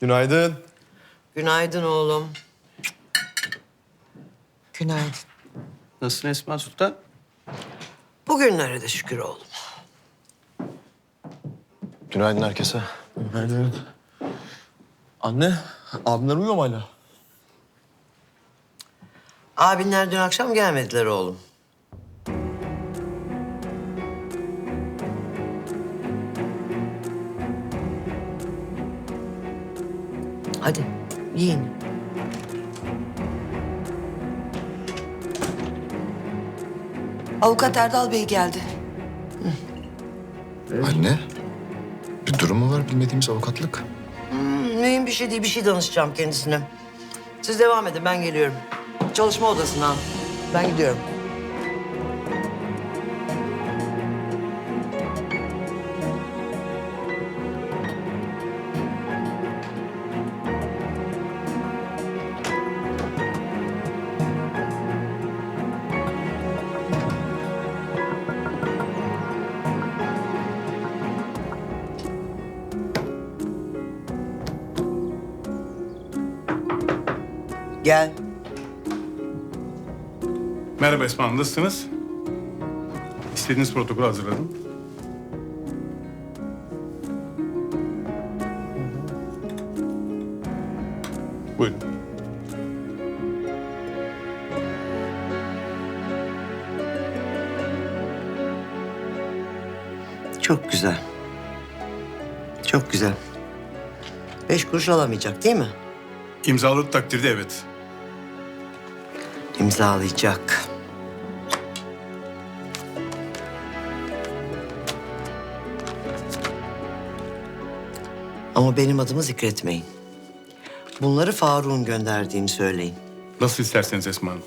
Günaydın. Günaydın oğlum. Günaydın. Nasılsın Esma Sultan? Bugünlere de şükür oğlum. Günaydın herkese. Günaydın. Anne, abimler uyuyor mu hala? Abinler dün akşam gelmediler oğlum. Yiyin. Avukat Erdal Bey geldi. Anne, bir durum mu var bilmediğimiz avukatlık? Hmm, mühim bir şey değil, bir şey danışacağım kendisine. Siz devam edin, ben geliyorum. Çalışma odasına. Ben gidiyorum. Gel. Merhaba Esma Hanım, nasılsınız? İstediğiniz protokolü hazırladım. Buyurun. Çok güzel. Çok güzel. Beş kuruş alamayacak değil mi? İmzaladığı takdirde evet. İmzalayacak. Ama benim adımı zikretmeyin. Bunları Faruk'un gönderdiğini söyleyin. Nasıl isterseniz Esma Hanım.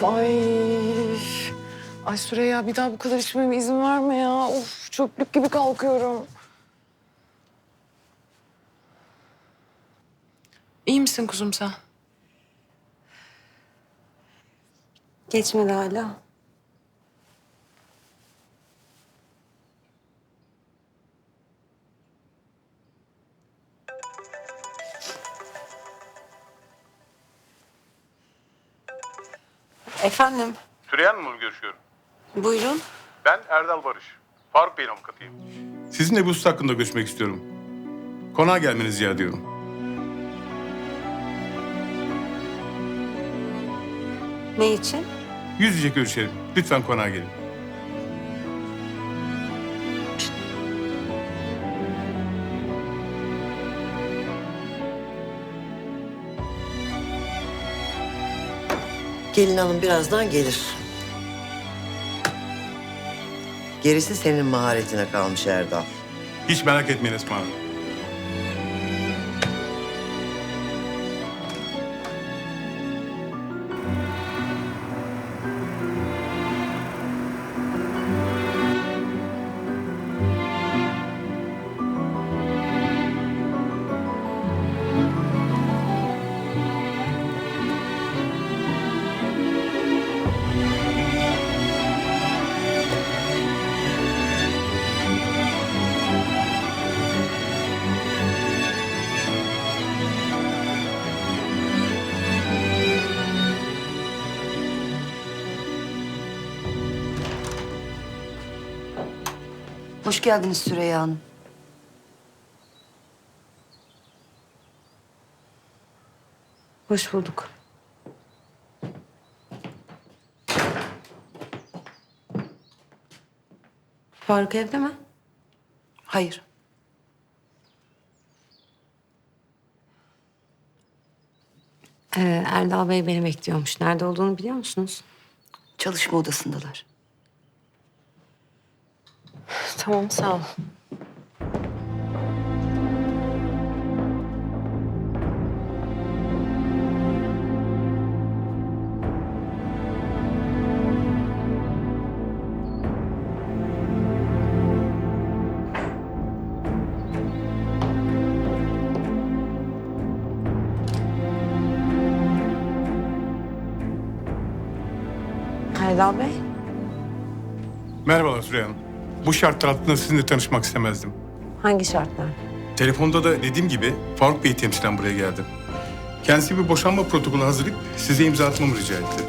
Of ay. Ay Süreyya bir daha bu kadar içmeme izin verme ya. Of çöplük gibi kalkıyorum. İyi misin kuzum sen? Geçmedi hala. Efendim, Süreyya Hanım'la mı görüşüyorum? buyurun. Ben Erdal Barış. Faruk Bey'in avukatıyım. Sizinle bu husus hakkında görüşmek istiyorum. Konağa gelmenizi rica ediyorum. Ne için? Yüz yüze görüşelim. Lütfen konağa gelin. Gelin hanım birazdan gelir. Gerisi senin maharetine kalmış Erdal. Hiç merak etmeyin Esma Hanım. Hoş geldiniz Süreyya Hanım. Hoş bulduk. Faruk evde mi? Hayır. Ee, Erdal Bey beni bekliyormuş. Nerede olduğunu biliyor musunuz? Çalışma odasındalar. Tamam sağ ol. Erdal Bey. Merhabalar Süreyya Hanım. Bu şartlar altında sizinle tanışmak istemezdim. Hangi şartlar? Telefonda da dediğim gibi Faruk Bey'i temsilen buraya geldim. Kendisi bir boşanma protokolü hazırlayıp size imza atmamı rica etti.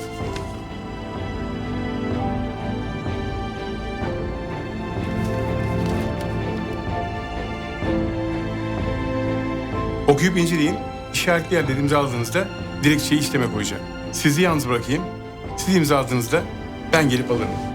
Okuyup inceleyin. İşaretli yerleri imzaladığınızda dilekçeyi işleme koyacağım. Sizi yalnız bırakayım. Siz imzaladığınızda ben gelip alırım.